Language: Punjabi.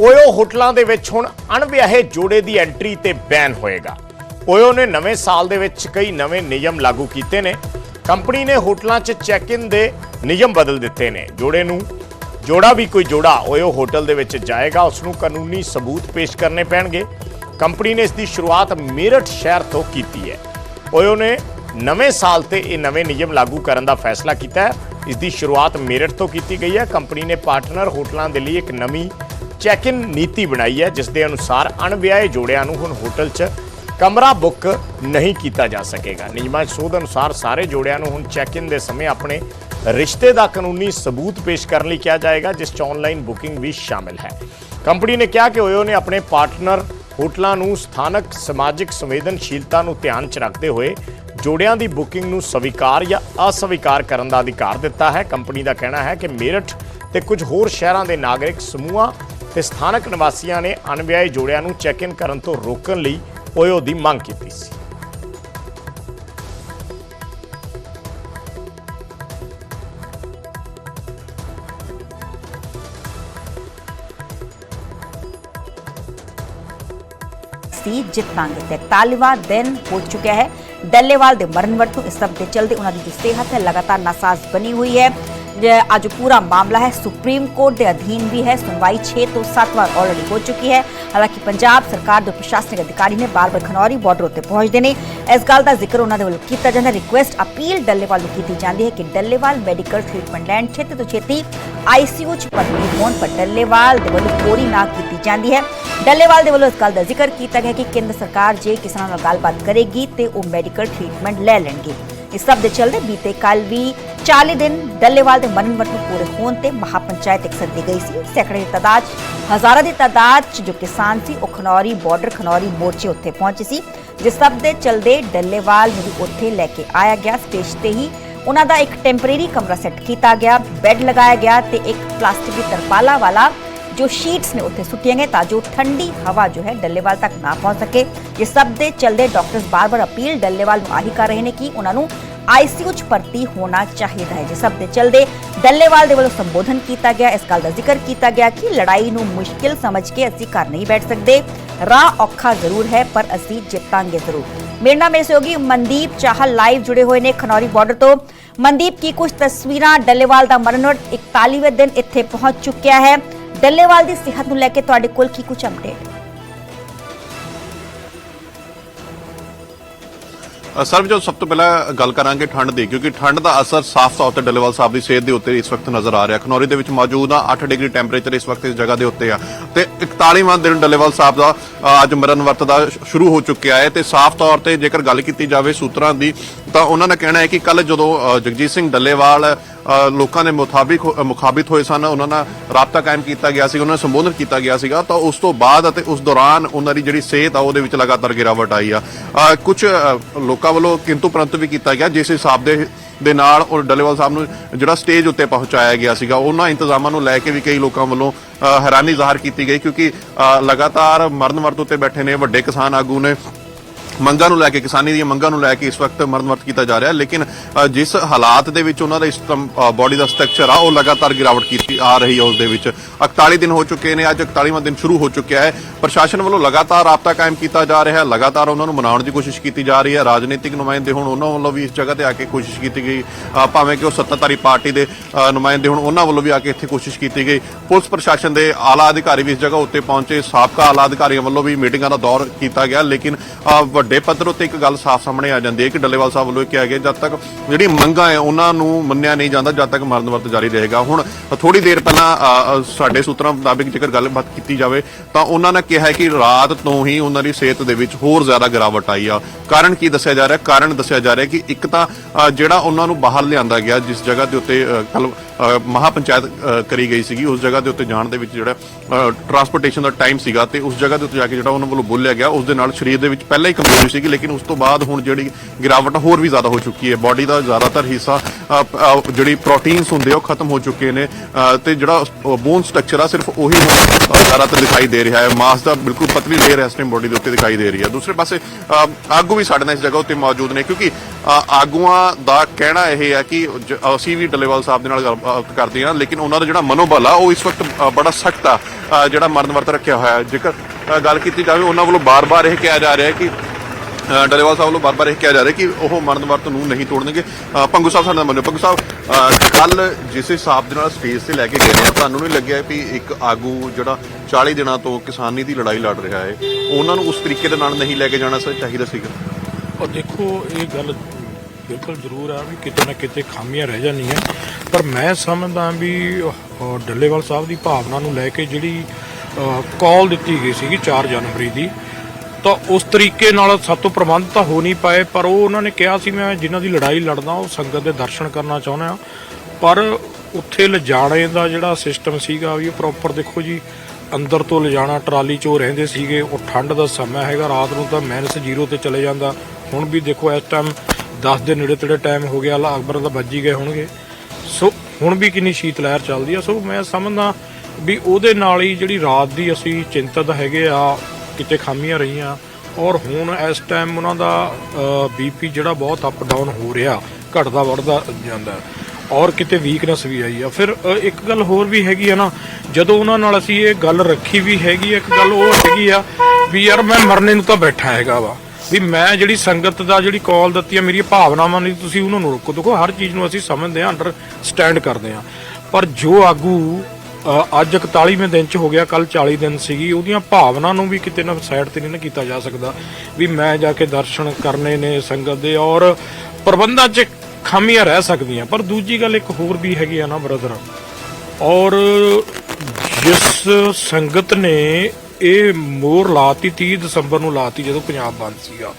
ਓਯੋ ਹੋਟਲਾਂ ਦੇ ਵਿੱਚ ਹੁਣ ਅਣਵਿਆਹੇ ਜੋੜੇ ਦੀ ਐਂਟਰੀ ਤੇ ਬੈਨ ਹੋਏਗਾ। ਓਯੋ ਨੇ ਨਵੇਂ ਸਾਲ ਦੇ ਵਿੱਚ ਕਈ ਨਵੇਂ ਨਿਯਮ ਲਾਗੂ ਕੀਤੇ ਨੇ। ਕੰਪਨੀ ਨੇ ਹੋਟਲਾਂ 'ਚ ਚੈੱਕ-ਇਨ ਦੇ ਨਿਯਮ ਬਦਲ ਦਿੱਤੇ ਨੇ। ਜੋੜੇ ਨੂੰ ਜੋੜਾ ਵੀ ਕੋਈ ਜੋੜਾ ਓਯੋ ਹੋਟਲ ਦੇ ਵਿੱਚ ਜਾਏਗਾ ਉਸ ਨੂੰ ਕਾਨੂੰਨੀ ਸਬੂਤ ਪੇਸ਼ ਕਰਨੇ ਪੈਣਗੇ। ਕੰਪਨੀ ਨੇ ਇਸ ਦੀ ਸ਼ੁਰੂਆਤ ਮੇਰਠ ਸ਼ਹਿਰ ਤੋਂ ਕੀਤੀ ਹੈ। ਓਯੋ ਨੇ ਨਵੇਂ ਸਾਲ ਤੇ ਇਹ ਨਵੇਂ ਨਿਯਮ ਲਾਗੂ ਕਰਨ ਦਾ ਫੈਸਲਾ ਕੀਤਾ ਹੈ। ਇਸ ਦੀ ਸ਼ੁਰੂਆਤ ਮੇਰਠ ਤੋਂ ਕੀਤੀ ਗਈ ਹੈ। ਕੰਪਨੀ ਨੇ ਪਾਰਟਨਰ ਹੋਟਲਾਂ ਦੇ ਲਈ ਇੱਕ ਨਵੀਂ ਚੈੱਕ-ਇਨ ਨੀਤੀ ਬਣਾਈ ਹੈ, ਜਿਸ ਦੇ ਅਨੁਸਾਰ ਅਣਵਿਆਹੇ ਜੋੜਿਆਂ ਨੂੰ ਹੁਣ ਹੋਟਲ 'ਚ ਕਮਰਾ ਬੁੱਕ ਨਹੀਂ ਕੀਤਾ ਜਾ ਸਕੇਗਾ। ਨਿਯਮਾਂ 'ਚ ਸੋਧ ਅਨੁਸਾਰ ਸਾਰੇ ਜੋੜਿਆਂ ਨੂੰ ਹੁਣ ਚੈੱਕ-ਇਨ ਦੇ ਸਮੇਂ ਆਪਣੇ ਰਿਸ਼ਤੇ ਦਾ ਕਾਨੂੰਨੀ ਸਬੂਤ ਪੇਸ਼ ਕਰਨ ਲਈ ਕਿਹਾ ਜਾਏਗਾ, ਜਿਸ 'ਚ ਆਨਲਾਈਨ ਬੁਕਿੰਗ ਵੀ ਸ਼ਾਮਿਲ ਹੈ। ਕੰਪਨੀ ਨੇ ਕਿਹਾ ਕਿ ਓਯੋ ਨੇ ਆਪਣੇ ਪਾਰਟਨਰ ਹੋਟਲਾਂ ਨੂੰ ਸਥਾਨਕ ਸਮਾਜਿਕ ਸੰਵੇਦਨਸ਼ੀਲਤਾ ਨੂੰ ਧਿਆਨ 'ਚ ਰੱਖਦੇ ਹੋਏ ਜੋੜਿਆਂ ਦੀ ਬੁਕਿੰਗ ਨੂੰ ਸਵੀਕਾਰ ਜਾਂ ਅਸਵੀਕਾਰ ਕਰਨ ਦਾ ਅਧਿਕਾਰ ਦਿੱਤਾ ਹੈ। ਕੰਪਨੀ ਦਾ ਕਹਿਣਾ ਹੈ ਕਿ ਮੇਰਠ ਤੇ ਕੁਝ ਹੋਰ ਸ਼ਹਿਰਾਂ ਦੇ ਨਾਗਰਿਕ ਸਮੂਹਾਂ ਤੇ ਸਥਾਨਕ ਨਿਵਾਸੀਆਂ ਨੇ ਅਣਵਿਆਹੇ ਜੋੜਿਆਂ ਨੂੰ ਚੈੱਕ-ਇਨ ਕਰਨ ਤੋਂ ਰੋਕਣ ਲਈ ਓਯੋ ਦੀ ਮੰਗ ਕੀਤੀ ਸੀ। ਸੀ ਜਿੱਤਾਂਗੇ ਤੇ 41ਵਾਂ ਦਿਨ ਹੋ ਚੁੱਕਿਆ ਹੈ। ਡੱਲੇਵਾਲ ਦੇ ਮਰਨ ਵਰਤੋਂ ਇਸ ਸਭ ਦੇ ਚਲਦੇ ਉਹਨਾਂ ਦੀ ਜੋ ਸਿਹਤ ਹੈ। ਲਗਾਤਾਰ ਨਾਸਾਜ਼ ਬਣੀ ਹੋਈ ਹੈ। ਜੇ ਅੱਜ ਪੂਰਾ ਮਾਮਲਾ ਹੈ ਸੁਪਰੀਮ ਕੋਰਟ ਦੇ ਅਧੀਨ ਵੀ ਹੈ ਸੁਣਵਾਈ 6 ਤੋਂ 7 ਵਾਰ ਆਲਰੇਡੀ ਹੋ ਚੁੱਕੀ ਹੈ ਹਾਲਾਂਕਿ ਪੰਜਾਬ ਸਰਕਾਰ ਦੇ ਪ੍ਰਸ਼ਾਸਨਿਕ ਅਧਿਕਾਰੀ ਨੇ ਬਾਰ-ਬਾਰ ਖਨੌਰੀ ਬਾਰਡਰ ਉੱਤੇ ਪਹੁੰਚਦੇ ਨੇ ਇਸ ਗੱਲ ਦਾ ਜ਼ਿਕਰ ਉਹਨਾਂ ਦੇ ਵੱਲੋਂ ਕੀਤਾ ਜਾਂਦਾ ਰਿਕੁਐਸਟ ਅਪੀਲ ਡੱਲੇਵਾਲ ਨੂੰ ਕੀਤੀ ਜਾਂਦੀ ਹੈ ਕਿ ਡੱਲੇਵਾਲ ਮੈਡੀਕਲ ਟ੍ਰੀਟਮੈਂਟ ਲੈਣ ਛੇਤੀ ਤੋਂ ਛੇਤੀ ਆਈਸੀਯੂ 'ਚ ਭਰਤੀ ਹੋਣ ਪਰ ਡੱਲੇਵਾਲ ਦੇ ਵੱਲੋਂ ਪੂਰੀ ਨਾ ਕੀਤੀ ਜਾਂਦੀ ਹੈ ਡੱਲੇਵਾਲ ਦੇ ਵੱਲੋਂ ਇਸ ਗੱਲ ਦਾ ਜ਼ਿਕਰ ਕੀਤਾ ਗਿਆ ਕਿ ਕੇਂਦਰ ਸਰਕਾਰ ਜੇ ਕਿਸਾਨਾਂ ਨਾਲ ਗੱਲਬਾਤ ਕਰੇਗੀ ਤੇ ਉਹ ਮੈਡੀਕਲ ਟ੍ਰੀਟਮੈਂਟ ਲੈ ਲੈਣਗੇ ਇਸ ਸਭ ਦੇ ਚਲਦੇ ਬੀਤੇ ਕੱਲ ਵੀ 40 ਦਿਨ ਡੱਲੇਵਾਲ ਦੇ ਮਰਨ ਵਰਤੋਂ ਪੂਰੇ ਹੋਣ ਤੇ ਮਹਾਪੰਚਾਇਤ ਇੱਕ ਸੱਦੀ ਗਈ ਸੀ। ਸੈਕੜੇ ਦੀ ਤਾਦਾਦ, ਹਜ਼ਾਰਾਂ ਦੀ ਤਾਦਾਦ 'ਚ ਜੋ ਕਿਸਾਨ ਸੀ, ਉਹ ਖਨੌਰੀ ਬਾਰਡਰ ਖਨੌਰੀ ਮੋਰਚੇ ਉੱਤੇ ਪਹੁੰਚੇ ਸੀ, ਜਿਸ ਸਭ ਦੇ ਚੱਲਦੇ ਡੱਲੇਵਾਲ ਨੂੰ ਉੱਥੇ ਲੈ ਕੇ ਆਇਆ ਗਿਆ। ਸਟੇਜ ਤੇ ਹੀ ਉਹਨਾਂ ਦਾ ਇੱਕ ਟੈਂਪਰੇਰੀ ਕਮਰਾ ਸੈੱਟ ਕੀਤਾ ਗਿਆ ਬੈੱਡ ਲਗਾਇਆ ਗਿਆ ਤੇ ਇੱਕ ਪਲਾਸਟਿਕ ਦੀ ਤਰਪਾਲਾ ਵਾਲਾ ਜੋ ਸ਼ੀਟਸ ਨੇ ਉੱਥੇ ਸੁੱਟੀਆਂ ਗਏ ਤਾਂ ਜੋ ਠੰਡੀ ਹਵਾ ਜੋ ਹੈ ਡੱਲੇਵਾਲ ਤੱਕ ਨਾ ਪਹੁੰਚ ਸਕੇ। ਇਹ ਸਭ ਦੇ ਚਲਦੇ ਡਾਕਟਰਸ ਬਾਰ-ਬਾਰ ਅਪੀਲ ਡੱਲੇਵਾਲ ਨੂੰ ਆਹੀ ਕਰ ਰਹੇ ਨੇ ਕਿ ਉਹਨਾਂ ਨੂੰ ਆਈਸੀਯੂ 'ਚ ਭਰਤੀ ਹੋਣਾ ਚਾਹੀਦਾ ਹੈ। ਜਿਸ ਦੇ ਚੱਲਦੇ ਡੱਲੇਵਾਲ ਦੇ ਵੱਲੋਂ ਸੰਬੋਧਨ ਕੀਤਾ ਗਿਆ। ਇਸ ਗੱਲ ਦਾ ਜ਼ਿਕਰ ਕੀਤਾ ਗਿਆ ਕਿ ਲੜਾਈ ਨੂੰ ਮੁਸ਼ਕਿਲ ਸਮਝ ਕੇ ਅਸੀਂ ਘਰ ਨਹੀਂ ਬੈਠ ਸਕਦੇ। ਰਾਹ ਔਖਾ ਜ਼ਰੂਰ ਹੈ, ਪਰ ਅਸੀਂ ਜਿੱਤਾਂਗੇ ਜ਼ਰੂਰ। ਮੇਰੇ ਨਾਲ ਮੇਰੇ ਸਹਿਯੋਗੀ ਮਨਦੀਪ ਚਾਹਲ ਲਾਈਵ ਜੁੜੇ ਹੋਏ ਨੇ ਖਨੌਰੀ ਬਾਰਡਰ ਤੋਂ। ਮਨਦੀਪ, ਕੀ ਕੁਝ ਤਸਵੀਰਾਂ ਡੱਲੇਵਾਲ ਦਾ ਮਰਨ 41ਵੇਂ ਦਿਨ ਇੱਥੇ ਪਹੁੰਚ ਚੁੱਕਿਆ ਹੈ? ਡੱਲੇਵਾਲ ਦੀ ਸਿਹਤ ਨੂੰ ਲੈ ਕੇ ਤੁਹਾਡੇ ਕੋਲ ਕੀ ਕੁਝ ਅਪਡੇਟ ਅ, ਸਰ ਜੋ ਸਭ ਤੋਂ ਪਹਿਲਾਂ ਗੱਲ ਕਰਾਂਗੇ ਠੰਡ ਦੀ ਕਿਉਂਕਿ ਠੰਡ ਦਾ ਅਸਰ ਸਾਫ਼ ਤੌਰ ਤੇ ਡੱਲੇਵਾਲ ਸਾਹਿਬ ਦੀ ਸਿਹਤ ਦੇ ਉੱਤੇ ਇਸ ਵਕਤ ਨਜ਼ਰ ਆ ਰਿਹਾ। ਖਨੌਰੀ ਦੇ ਵਿੱਚ ਮੌਜੂਦ ਆ 8 ਡਿਗਰੀ ਟੈਂਪਰੇਚਰ ਇਸ ਵਕਤ ਇਸ ਜਗ੍ਹਾ ਦੇ ਉੱਤੇ ਆ। ਤੇ 41ਵਾਂ ਦਿਨ ਡੱਲੇਵਾਲ ਸਾਹਿਬ ਦਾ ਅੱਜ ਮਰਨ ਵਰਤ ਦਾ ਸ਼ੁਰੂ ਹੋ ਚੁੱਕਿਆ ਹੈ। ਤੇ ਸਾਫ਼ ਤੌਰ ਤੇ ਜੇਕਰ ਗੱਲ ਕੀਤੀ ਜਾਵੇ ਸੂਤਰਾਂ ਦੀ ਤਾਂ ਉਹਨਾਂ ਦਾ ਕਹਿਣਾ ਹੈ ਕਿ ਕੱਲ ਜਦੋਂ ਜਗਜੀਤ ਸਿੰਘ ਡੱਲੇਵਾਲ ਲੋਕਾਂ ਦੇ ਮੁਤਾਬਿਕ ਮੁਖਾਬਿਤ ਹੋਏ ਸਨ, ਉਹਨਾਂ ਨਾਲ ਰਾਬਤਾ ਕਾਇਮ ਕੀਤਾ ਗਿਆ ਸੀ ਉਹਨਾਂ ਨੂੰ ਸੰਬੋਧਨ ਕੀਤਾ ਗਿਆ ਸੀਗਾ, ਤਾਂ ਉਸ ਤੋਂ ਬਾਅਦ ਅਤੇ ਉਸ ਦੌਰਾਨ ਉਹਨਾਂ ਦੀ ਜਿਹੜੀ ਸਿਹਤ ਆ, ਉਹਦੇ ਵਿੱਚ ਲਗਾਤਾਰ ਗਿਰਾਵਟ ਆਈ ਆ। ਕੁਝ ਲੋਕਾਂ ਵੱਲੋਂ ਕਿੰਤੂ ਪ੍ਰੰਤੂ ਵੀ ਕੀਤਾ ਗਿਆ, ਜਿਸ ਹਿਸਾਬ ਦੇ ਦੇ ਨਾਲ ਉਹ ਡੱਲੇਵਾਲ ਸਾਹਿਬ ਨੂੰ ਜਿਹੜਾ ਸਟੇਜ ਉੱਤੇ ਪਹੁੰਚਾਇਆ ਗਿਆ ਸੀਗਾ, ਉਹਨਾਂ ਇੰਤਜ਼ਾਮਾਂ ਨੂੰ ਲੈ ਕੇ ਵੀ ਕਈ ਲੋਕਾਂ ਵੱਲੋਂ ਹੈਰਾਨੀ ਜ਼ਾਹਰ ਕੀਤੀ ਗਈ, ਕਿਉਂਕਿ ਲਗਾਤਾਰ ਮਰਨ ਵਰਤ ਉੱਤੇ ਬੈਠੇ ਨੇ, ਵੱਡੇ ਕਿਸਾਨ ਆਗੂ ਨੇ ਮੰਗਾਂ ਨੂੰ ਲੈ ਕੇ ਕਿਸਾਨੀ ਦੀਆਂ ਮੰਗਾਂ ਨੂੰ ਲੈ ਕੇ ਇਸ ਵਕਤ ਮਰਨਵਰਤ ਕੀਤਾ ਜਾ ਰਿਹਾ ਲੇਕਿਨ ਜਿਸ ਹਾਲਾਤ ਦੇ ਵਿੱਚ ਉਹਨਾਂ ਦਾ ਇਸ ਬਾਡੀ ਦਾ ਸਟਰਕਚਰ ਆ ਉਹ ਲਗਾਤਾਰ ਗਿਰਾਵਟ ਕੀਤੀ ਆ ਰਹੀ ਹੈ ਉਸ ਦੇ ਵਿੱਚ। 41 ਦਿਨ ਹੋ ਚੁੱਕੇ ਨੇ ਅੱਜ 41ਵਾਂ ਦਿਨ ਸ਼ੁਰੂ ਹੋ ਚੁੱਕਿਆ ਹੈ। ਪ੍ਰਸ਼ਾਸਨ ਵੱਲੋਂ ਲਗਾਤਾਰ ਰਾਬਤਾ ਕਾਇਮ ਕੀਤਾ ਜਾ ਰਿਹਾ ਹੈ। ਲਗਾਤਾਰ ਉਹਨਾਂ ਨੂੰ ਮਨਾਉਣ ਦੀ ਕੋਸ਼ਿਸ਼ ਕੀਤੀ ਜਾ ਰਹੀ ਹੈ। ਰਾਜਨੀਤਿਕ ਨੁਮਾਇੰਦੇ ਹੁਣ ਉਹਨਾਂ ਵੱਲੋਂ ਵੀ ਇਸ ਜਗ੍ਹਾ ਤੇ ਆ ਕੇ ਕੋਸ਼ਿਸ਼ ਕੀਤੀ ਗਈ। ਭਾਵੇਂ ਕਿ ਉਹ ਸੱਤਾਧਾਰੀ ਪਾਰਟੀ ਦੇ ਨੁਮਾਇੰਦੇ ਹੁਣ ਉਹਨਾਂ ਵੱਲੋਂ ਵੀ ਆ ਕੇ ਇੱਥੇ ਕੋਸ਼ਿਸ਼ ਕੀਤੀ ਗਈ। ਪੁਲਿਸ ਪ੍ਰਸ਼ਾਸਨ ਦੇ ਆਲਾ ਅਧਿਕਾਰੀ ਵੀ ਇਸ ਜਗ੍ਹਾ ਉੱਤੇ ਪਹੁੰਚੇ। ਸਾਬਕਾ ਆਲਾ ਅਧਿਕਾਰੀਆਂ ਵੱਲੋਂ ਵੀ ਮੀਟਿੰਗਾਂ ਦਾ ਦੌਰ ਕੀਤਾ ਗਿਆ। ਲੇਕਿਨ ਅ, ਵੱਡੇ ਪੱਧਰ ਉੱਤੇ ਇੱਕ ਗੱਲ ਸਾਫ਼ ਸਾਹਮਣੇ ਆ ਜਾਂਦੀ ਹੈ ਕਿ ਡੱਲੇਵਾਲ ਸਾਹਿਬ ਵੱਲੋਂ ਕਿਹਾ ਗਿਆ, ਜਦ ਤੱਕ ਜਿਹੜੀ ਮੰਗਾਂ ਹੈ, ਉਹਨਾਂ ਨੂੰ ਮੰਨਿਆ ਨਹੀਂ ਜਾਂਦਾ, ਜਦ ਤੱਕ ਮਰਨ ਵਰਤ ਜਾਰੀ ਰਹੇਗਾ। ਹੁਣ ਥੋੜੀ ਦੇਰ ਪਹਿਲਾਂ ਸਾਡੇ ਸੂਤਰਾਂ ਮੁਤਾਬਿਕ ਜੇਕਰ ਗੱਲਬਾਤ ਕੀਤੀ ਜਾਵੇ, ਤਾਂ ਉਹਨਾਂ ਨੇ ਕਿਹਾ ਕਿ ਰਾਤ ਤੋਂ ਹੀ ਉਹਨਾਂ ਦੀ ਸਿਹਤ ਦੇ ਵਿੱਚ ਹੋਰ ਜ਼ਿਆਦਾ ਗਿਰਾਵਟ ਆਈ ਆ। ਕਾਰਨ ਕੀ ਦੱਸਿਆ ਜਾ ਰਿਹਾ? ਕਾਰਨ ਦੱਸਿਆ ਜਾ ਰਿਹਾ ਕਿ ਇੱਕ ਤਾਂ ਜਿਹੜਾ ਉਹਨਾਂ ਨੂੰ ਬਾਹਰ ਲਿਆਂਦਾ ਗਿਆ, ਜਿਸ ਜਗ੍ਹਾ ਦੇ ਉੱਤੇ ਕੱਲ ਮਹਾਪੰਚਾਇਤ ਪੰਚਾਇਤ ਕਰੀ ਗਈ ਸੀਗੀ। ਉਸ ਜਗ੍ਹਾ ਦੇ ਉੱਤੇ ਜਾਣ ਦੇ ਵਿੱਚ ਜਿਹੜਾ ਟਰਾਂਸਪੋਰਟੇਸ਼ਨ ਦਾ ਟਾਈਮ ਸੀਗਾ ਤੇ ਉਸ ਜਗ੍ਹਾ ਦੇ ਉੱਤੇ ਜਾ ਕੇ ਜਿਹੜਾ ਉਹਨਾਂ ਵੱਲੋਂ ਬੋਲਿਆ ਗਿਆ ਉਸ ਦੇ ਨਾਲ ਸਰੀਰ ਦੇ ਵਿੱਚ ਪਹਿਲਾਂ ਹੀ ਕਮਜ਼ੋਰੀ ਸੀਗੀ ਲੇਕਿਨ ਉਸ ਤੋਂ ਬਾਅਦ ਹੁਣ ਜਿਹੜੀ ਗਿਰਾਵਟ ਹੋਰ ਵੀ ਜ਼ਿਆਦਾ ਹੋ ਚੁੱਕੀ ਹੈ। ਬਾਡੀ ਦਾ ਜ਼ਿਆਦਾਤਰ ਹਿੱਸਾ ਜਿਹੜੀ ਪ੍ਰੋਟੀਨਸ ਹੁੰਦੇ ਆ ਉਹ ਖਤਮ ਹੋ ਚੁੱਕੇ ਨੇ। ਅ, ਤੇ ਜਿਹੜਾ ਬੋਨ ਸਟਰਕਚਰ ਆ ਸਿਰਫ ਉਹੀ ਹੁਣ ਜ਼ਿਆਦਾਤਰ ਦਿਖਾਈ ਦੇ ਰਿਹਾ ਹੈ। ਮਾਸ ਦਾ ਬਿਲਕੁਲ ਪਤਲੀ ਲੇਅਰ ਇਸ ਟਾਈਮ ਬਾਡੀ ਦੇ ਉੱਤੇ ਦਿਖਾਈ ਦੇ ਰਹੀ ਹੈ। ਦੂਸਰੇ ਪਾਸੇ ਅ, ਆਗੂ ਵੀ ਸਾਡੇ ਨਾਲ ਇਸ ਜਗ੍ਹਾ ਉੱਤੇ ਮੌਜੂਦ ਨੇ ਕਿਉਂਕਿ ਆਗੂਆਂ ਦਾ ਕਹਿਣਾ ਇਹ ਹੈ ਕਿ ਜ- ਅਸੀਂ ਵੀ ਡੱਲੇਵਾਲ ਸਾਹਿਬ ਦੇ ਨਾਲ ਗੱਲਬਾਤ ਕਰਦੇ ਹਾਂ ਲੇਕਿਨ ਉਹਨਾਂ ਦਾ ਜਿਹੜਾ ਮਨੋਬਲ ਆ ਉਹ ਇਸ ਵਕਤ ਬੜਾ ਸਖਤ ਆ। ਜਿਹੜਾ ਮਰਨ ਵਰਤ ਰੱਖਿਆ ਹੋਇਆ ਹੈ। ਜੇਕਰ ਗੱਲ ਕੀਤੀ ਜਾਵੇ ਉਹਨਾਂ ਵੱਲੋਂ ਬਾਰ-ਬਾਰ ਇਹ ਕਿਹਾ ਜਾ ਰਿਹਾ ਹੈ ਕਿ ਅ, ਡੱਲੇਵਾਲ ਸਾਹਿਬ ਵੱਲੋਂ ਬਾਰ-ਬਾਰ ਇਹ ਕਿਹਾ ਜਾ ਰਿਹਾ ਕਿ ਉਹ ਮਰਨ ਵਰਤ ਨੂੰ ਨਹੀਂ ਤੋੜਨਗੇ। ਪੰਗੂ ਸਾਹਿਬ ਸਾਡੇ ਨਾਲ ਮੰਨੋ ਪੰਗੂ ਸਾਹਿਬ ਕੱਲ ਜਿਸ ਹਿਸਾਬ ਦੇ ਨਾਲ ਸਟੇਜ ਤੇ ਲੈ ਕੇ ਗਏ ਨੇ ਤੁਹਾਨੂੰ ਨਹੀਂ ਲੱਗਿਆ ਵੀ ਇੱਕ ਆਗੂ ਜਿਹੜਾ 40 ਦਿਨਾਂ ਤੋਂ ਕਿਸਾਨੀ ਦੀ ਲੜਾਈ ਲੜ ਰਿਹਾ ਹੈ ਉਹਨਾਂ ਨੂੰ ਉਸ ਤਰੀਕੇ ਦੇ ਨਾਲ ਨਹੀਂ ਲੈ ਕੇ ਜਾਣਾ ਚਾਹੀਦਾ ਸੀਗਾ? ਔਰ ਦੇਖੋ ਇਹ ਗੱਲ ਬਿਲਕੁਲ ਜ਼ਰੂਰ ਆ ਵੀ ਕਿਤੇ ਨਾ ਕਿਤੇ ਖਾਮੀਆਂ ਰਹਿ ਜਾਂਦੀਆਂ। ਪਰ ਮੈਂ ਸਮਝਦਾ ਵੀ ਡੱਲੇਵਾਲ ਸਾਹਿਬ ਦੀ ਭਾਵਨਾ ਨੂੰ ਲੈ ਕੇ ਜਿਹੜੀ ਕਾਲ ਦਿੱਤੀ ਗਈ ਸੀਗੀ 4 ਜਨਵਰੀ ਦੀ, ਤਾਂ ਉਸ ਤਰੀਕੇ ਨਾਲ ਸਾਤੋਂ ਪ੍ਰਬੰਧ ਤਾਂ ਹੋ ਨਹੀਂ ਪਾਏ, ਪਰ ਉਹ ਉਹਨਾਂ ਨੇ ਕਿਹਾ ਸੀ, ਮੈਂ ਜਿਨ੍ਹਾਂ ਦੀ ਲੜਾਈ ਲੜਦਾ ਉਹ ਸੰਗਤ ਦੇ ਦਰਸ਼ਨ ਕਰਨਾ ਚਾਹੁੰਦਾ ਪਰ ਉੱਥੇ ਲਿਜਾਣੇ ਦਾ ਜਿਹੜਾ ਸਿਸਟਮ ਸੀਗਾ ਵੀ ਉਹ ਪ੍ਰੋਪਰ ਦੇਖੋ ਜੀ, ਅੰਦਰ ਤੋਂ ਲਿਜਾਣਾ, ਟਰਾਲੀ 'ਚ ਉਹ ਰਹਿੰਦੇ ਸੀਗੇ, ਉਹ ਠੰਡ ਦਾ ਸਮਾਂ ਹੈਗਾ, ਰਾਤ ਨੂੰ ਤਾਂ ਮਾਈਨਸ ਜ਼ੀਰੋ ਤੇ ਚਲੇ ਜਾਂਦਾ। ਹੁਣ ਵੀ ਦੇਖੋ ਇਸ ਟਾਈਮ 10 ਦੇ ਨੇੜੇ ਤੇੜੇ ਟਾਈਮ ਹੋ ਗਿਆ ਲਾ ਅਕਬਰ ਦਾ ਵੱਜੀ ਗਏ ਹੋਣਗੇ। ਸੋ ਹੁਣ ਵੀ ਕਿੰਨੀ ਸ਼ੀਤ ਲਹਿਰ ਚੱਲਦੀ ਆ। ਸੋ ਮੈਂ ਸਮਝਦਾ ਵੀ ਉਹਦੇ ਨਾਲ ਹੀ ਜਿਹੜੀ ਰਾਤ ਦੀ ਅਸੀਂ ਚਿੰਤਤ ਹੈਗੇ ਆ ਕਿਤੇ ਖਾਮੀਆਂ ਰਹੀਆਂ ਔਰ ਹੁਣ ਇਸ ਟਾਈਮ ਉਹਨਾਂ ਦਾ ਬੀਪੀ ਜਿਹੜਾ ਬਹੁਤ ਅਪ ਡਾਊਨ ਹੋ ਰਿਹਾ ਘਟਦਾ ਵੱਧਦਾ ਜਾਂਦਾ। ਔਰ ਕਿਤੇ ਵੀਕਨੈਸ ਵੀ ਆਈ ਆ। ਫਿਰ ਇੱਕ ਗੱਲ ਹੋਰ ਵੀ ਹੈਗੀ ਆ ਨਾ ਜਦੋਂ ਉਹਨਾਂ ਨਾਲ ਅਸੀਂ ਇਹ ਗੱਲ ਰੱਖੀ ਵੀ ਹੈਗੀ ਆ, ਇੱਕ ਗੱਲ ਉਹ ਹੈਗੀ ਆ ਵੀ ਯਾਰ ਮੈਂ ਮਰਨੇ ਨੂੰ ਤਾਂ ਬੈਠਾ ਹੈਗਾ ਵਾ। ਵੀ ਮੈਂ ਜਿਹੜੀ ਸੰਗਤ ਦਾ ਜਿਹੜੀ ਕਾਲ ਦਿੱਤੀ ਹੈ ਮੇਰੀ ਭਾਵਨਾਵਾਂ ਨਹੀਂ ਤੁਸੀਂ ਉਹਨਾਂ ਨੂੰ ਰੋਕੋ। ਦੇਖੋ, ਹਰ ਚੀਜ਼ ਨੂੰ ਅਸੀਂ ਸਮਝਦੇ ਹਾਂ ਅੰਡਰਸਟੈਂਡ ਕਰਦੇ ਹਾਂ। ਪਰ ਜੋ ਆਗੂ ਅੱਜ 41ਵੇਂ ਦਿਨ ਚ ਹੋ ਗਿਆ ਕੱਲ 40 ਦਿਨ ਸੀਗੀ, ਉਹਦੀਆਂ ਭਾਵਨਾ ਨੂੰ ਵੀ ਕਿਤੇ ਨਾ ਸਾਈਡ ਤੇ ਨਹੀਂ ਨਾ ਕੀਤਾ ਜਾ ਸਕਦਾ ਵੀ ਮੈਂ ਜਾ ਕੇ ਦਰਸ਼ਨ ਕਰਨੇ ਨੇ ਸੰਗਤ ਦੇ ਔਰ ਪ੍ਰਬੰਧਾਂ 'ਚ ਖਾਮੀਆਂ ਰਹਿ ਸਕਦੀਆਂ। ਪਰ ਦੂਜੀ ਗੱਲ ਇੱਕ ਹੋਰ ਵੀ ਹੈਗੀ ਆ ਨਾ, ਬ੍ਰਦਰ। ਔਰ ਜਿਸ ਸੰਗਤ ਨੇ ਇਹ ਮੋਹਰ ਲਾਤੀ 30 ਦਸੰਬਰ ਨੂੰ ਲਾਤੀ ਜਦੋਂ ਪੰਜਾਬ ਬੰਦ ਸੀਗਾ।